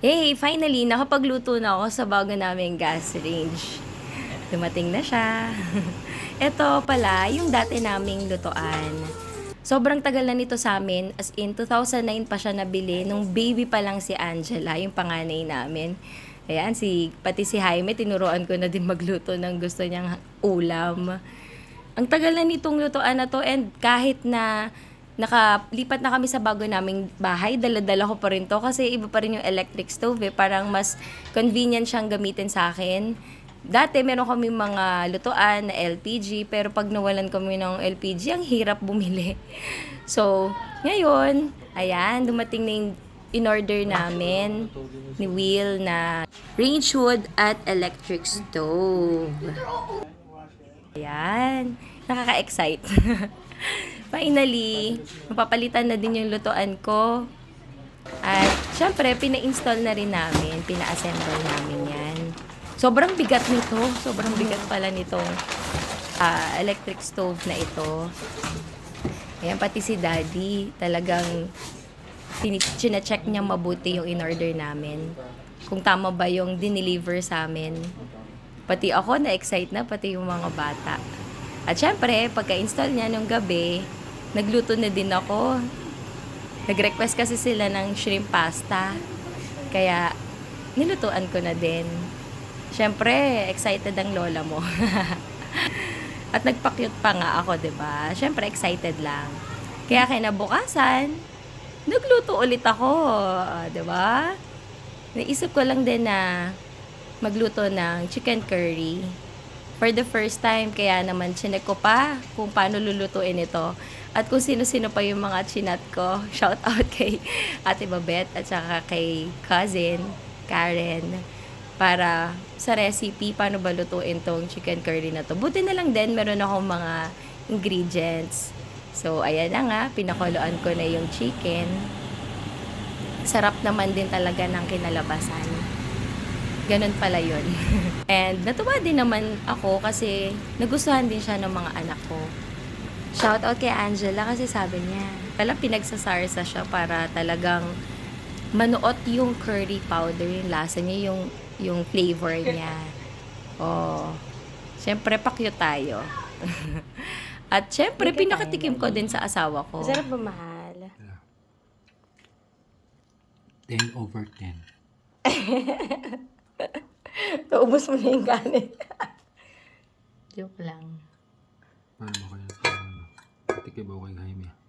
Hey, finally, nakapagluto na ako sa bago naming gas range. Dumating na siya. Ito pala, yung dati naming lutoan. Sobrang tagal na nito sa amin. As in, 2009 pa siya nabili. Nung baby pa lang si Angela, yung panganay namin. Ayan, si, pati si Jaime, tinuruan ko na din magluto ng gusto niyang ulam. Ang tagal na nitong lutoan na to and kahit na nakalipat na kami sa bago naming bahay, dala-dala ko pa rin to kasi iba pa rin yung electric stove eh. Parang mas convenient siyang gamitin sa akin. Dati meron kami mga lutuan na LPG pero pag nawalan kami ng LPG, ang hirap bumili. So, ngayon, ayan, dumating na yung in-order namin ni Will na range hood at electric stove. Ayan. Nakaka-excite. Finally, mapapalitan na din yung lutoan ko. At, syempre, pina-install na rin namin. Pina-assemble namin yan. Sobrang bigat nito. Sobrang bigat pala nitong ah, electric stove na ito. Ayan, pati si Daddy, talagang check niya mabuti yung in-order namin. Kung tama ba yung dineliver sa amin. Pati ako na-excite na, pati yung mga bata. At syempre, pagka-install niya nung gabi, nagluto na din ako. Nag-request kasi sila ng shrimp pasta. Kaya, nilutuan ko na din. Syempre, excited ang lola mo. At nagpa-cute pa nga ako, ba? Syempre, excited lang. Kaya kinabukasan, nagluto ulit ako, ah, ba? Naisip ko lang din na magluto ng chicken curry. For the first time, kaya naman chinek ko pa kung paano lulutuin ito. At kung sino-sino pa yung mga chinat ko. Shout out kay Ate Babette at saka kay cousin Karen para sa recipe paano ba lutuin tong chicken curry na to. Buti na lang din meron akong mga ingredients. So, ayan na nga, pinakuluan ko na yung chicken. Sarap naman din talaga ng kinalabasan. Ganun pala yun. And natuwa din naman ako kasi nagustuhan din siya ng mga anak ko. Shout out kay Angela kasi sabi niya, pala pinagsasarsa siya para talagang manuot yung curry powder, yung lasa niya, yung, yung flavor niya. Oh, syempre pa-cute tayo. At syempre, pinakatikim ko din sa asawa ko. Masarap ba mahal? 10 over 10. Naubos mo na yung kanin. Joke lang. Paano ba kaya sa ano? Tikibaw kay Jaime.